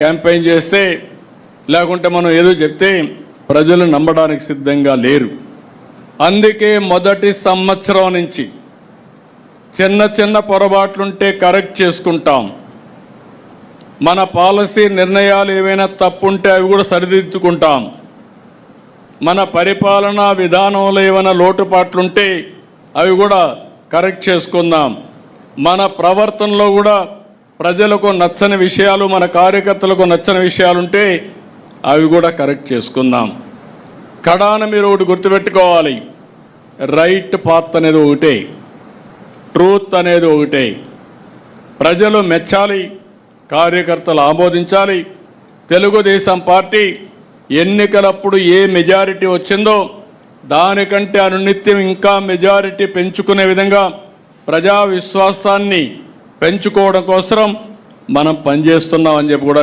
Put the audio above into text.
Campaign చేస్తే లేకుంటే మనం ఏదో చెప్తే ప్రజలు నమ్మడానికి సిద్ధంగా లేరు. అందుకే మొదటి సంవత్సరం నుంచి చిన్న చిన్న పొరపాట్లుంటే కరెక్ట్ చేసుకుంటాం. మన పాలసీ నిర్ణయాలు ఏవైనా తప్పుంటే అవి కూడా సరిదిద్దుకుంటాం. మన పరిపాలనా విధానంలో ఏమైనా లోటుపాట్లుంటే అవి కూడా కరెక్ట్ చేసుకుందాం. మన ప్రవర్తనలో కూడా ప్రజలకు నచ్చని విషయాలు మన కార్యకర్తలకు నచ్చని విషయాలుంటే అవి కూడా కరెక్ట్ చేసుకుందాం. కడాన మీరు ఒకటి గుర్తుపెట్టుకోవాలి. రైట్ పాత్ అనేది ఒకటే. ట్రూత్ అనేది ఒకటే. ప్రజలు మెచ్చాలి కార్యకర్తలు ఆమోదించాలి. తెలుగుదేశం పార్టీ ఎన్నికలప్పుడు ఏ మెజారిటీ వచ్చిందో దానికంటే అనునిత్యం ఇంకా మెజారిటీ పెంచుకునే విధంగా ప్రజా విశ్వాసాన్ని పెంచుకోవడం కోసం మనం పనిచేస్తున్నామని చెప్పి కూడా నేను